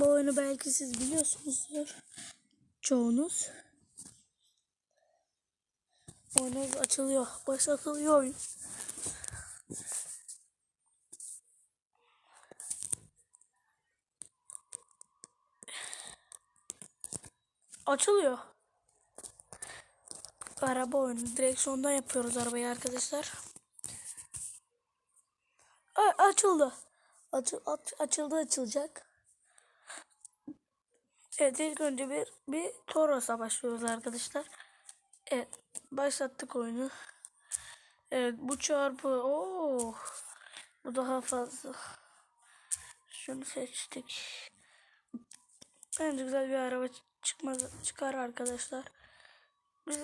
Bu oyunu belki siz biliyorsunuzdur. Çoğunuz. Oyunumuz açılıyor. Başlatılıyor oyun. Açılıyor. Araba oyunu. Direksiyondan yapıyoruz arabayı arkadaşlar. A- açıldı. Açı- aç- açıldı açılacak. Evet ilk önce bir, bir Toros'a başlıyoruz arkadaşlar. Evet başlattık oyunu. Evet bu çarpı Oo, bu daha fazla. Şunu seçtik. Bence güzel bir araba çıkmaz, çıkar arkadaşlar. Biz...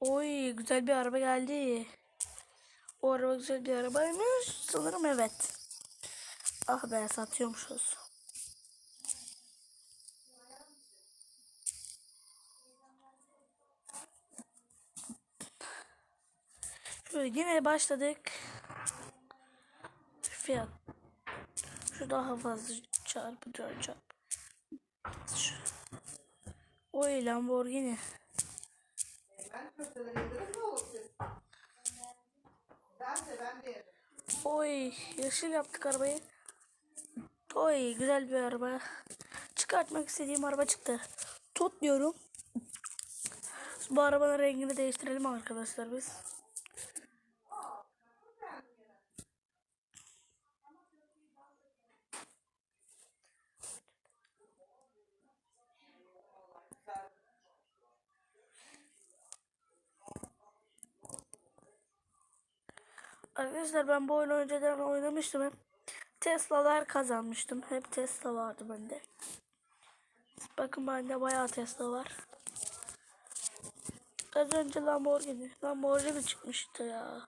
Oy güzel bir araba geldi. O araba güzel bir arabaymış. Sanırım evet. Ah be satıyormuşuz. Şöyle yine başladık. Fiyat. Şu daha fazla çarpı dört çarpı. Şu. Oy Lamborghini. Oy yeşil yaptık arabayı. Oy güzel bir araba. Çıkartmak istediğim araba çıktı. Tut diyorum. Bu arabanın rengini değiştirelim arkadaşlar biz. Arkadaşlar ben bu oyunu önceden oynamıştım hep. Tesla'lar kazanmıştım. Hep Tesla vardı bende. Bakın bende bayağı Tesla var. Az önce Lamborghini. Lamborghini çıkmıştı ya.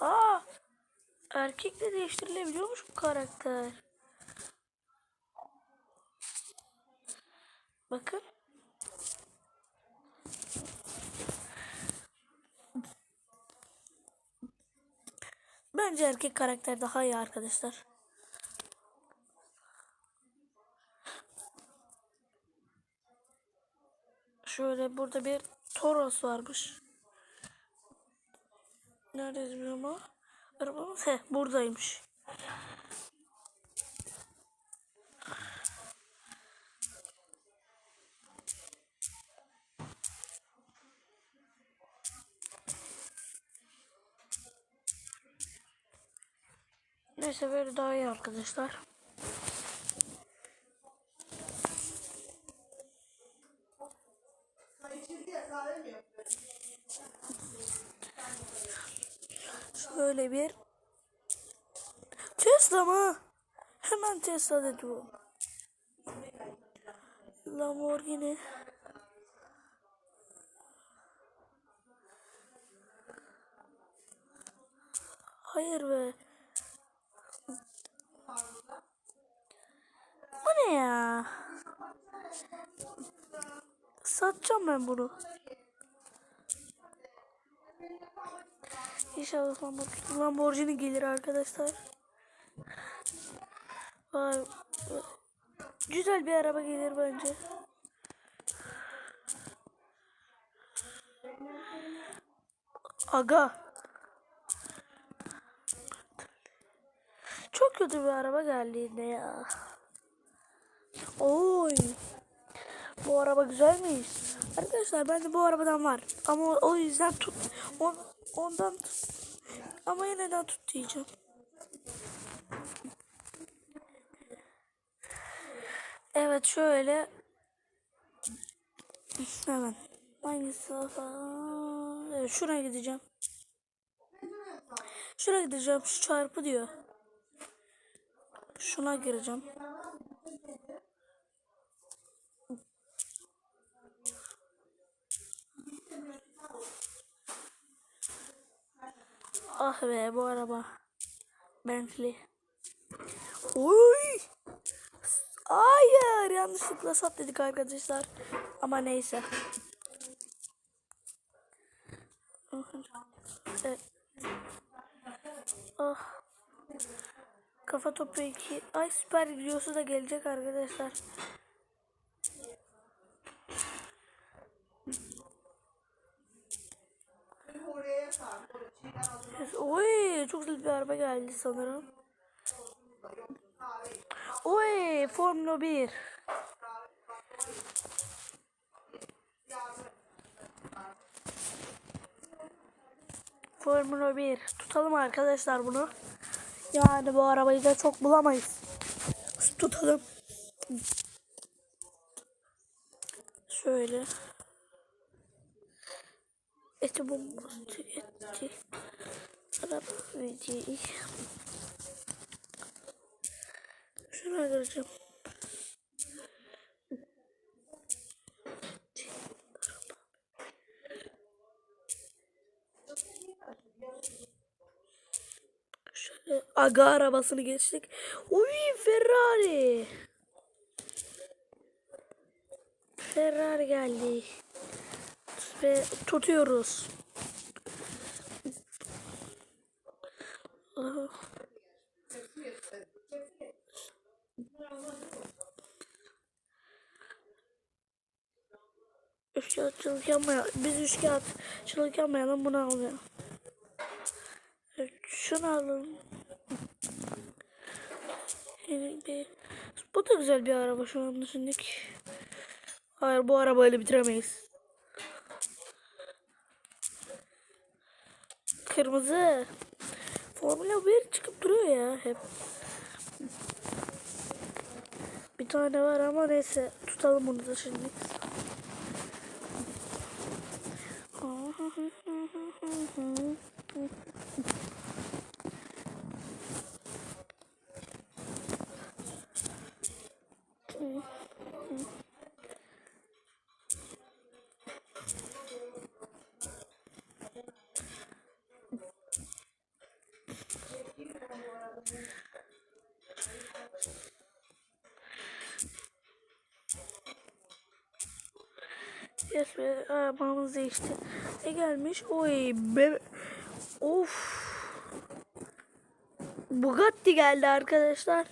Aa! Erkekle değiştirilebiliyormuş bu karakter. Bakın. Bence erkek karakter daha iyi arkadaşlar. Şöyle burada bir Toros varmış. Neredeyiz bilmiyorum ama. Arabamız he buradaymış. Neyse böyle daha iyi arkadaşlar. Şöyle bir Tesla mı? Hemen Tesla dedi bu. Lamborghini. Hayır be. Ne ya? Satacağım ben bunu. İnşallah Lamborghini- Lamborghini gelir arkadaşlar. Vay. Güzel bir araba gelir bence. Aga. Çok kötü bir araba geldi yine ya. Oy. Bu araba güzelmiş. Arkadaşlar bende bu arabadan var. Ama o, yüzden tut. On, ondan tut. Ama yeniden tut diyeceğim. Evet şöyle. Hemen. Hangisi? Evet, şuraya gideceğim. Şuraya gideceğim. Şu çarpı diyor. Şuna gireceğim. Ah be bu araba. Bentley. Oy! Hayır yanlışlıkla sat dedik arkadaşlar. Ama neyse. Evet. Ah. Kafa topu 2. Ay süper videosu da gelecek arkadaşlar. Oy çok güzel bir araba geldi sanırım. Oy Formula 1. Formula 1. Tutalım arkadaşlar bunu. Yani bu arabayı da çok bulamayız. Tutalım. Şöyle. Eti bombası eti. Araba videoyu. Şuna gireceğim. Şöyle aga arabasını geçtik. Uy Ferrari. Ferrari geldi. Ve tutuyoruz. Aha. Üç kağıtçılık yapmayalım. Biz üç kağıtçılık yapmayalım bunu almayalım. Evet, şunu alalım. Bir... Bu da güzel bir araba şu an düşündük. Hayır bu arabayla bitiremeyiz. Kırmızı. Formula 1 çıkıp duruyor ya hep. Bir tane var ama neyse tutalım bunu da şimdi. Yes be arabamız değişti. Ne gelmiş? Oy be. Of. Bugatti geldi arkadaşlar.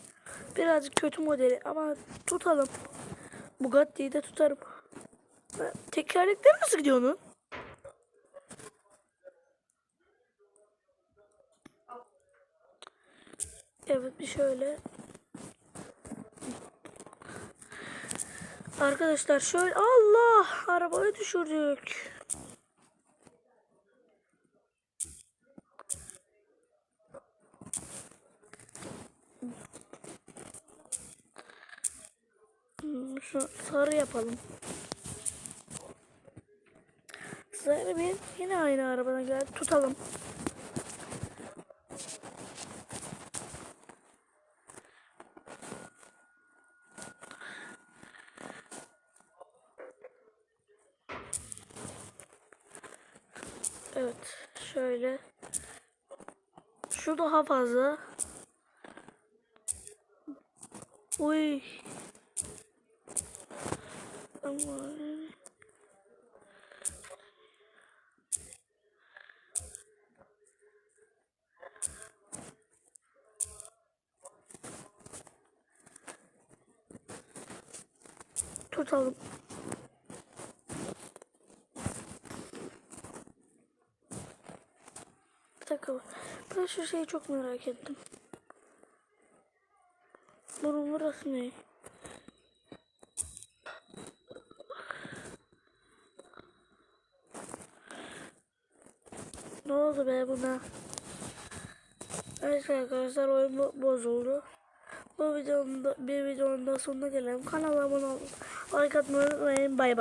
Birazcık kötü modeli ama tutalım. Bugatti'yi de tutarım. Ben- Tekerlekler nasıl gidiyor onun? Evet bir şöyle. Arkadaşlar şöyle Allah arabayı düşürdük. Hmm, Şu sarı yapalım. Sarı bir yine aynı arabadan geldi. Tutalım. 多好法子，喂，嗯，我吐槽。Dakika. Ben şu şeyi çok merak ettim. Bunun burası ne? Ne oldu be buna? Evet arkadaşlar oyun bo- bozuldu. Bu videonun da, bir videonun da sonuna gelelim. Kanala abone olun. Like atmayı unutmayın. Bay bay.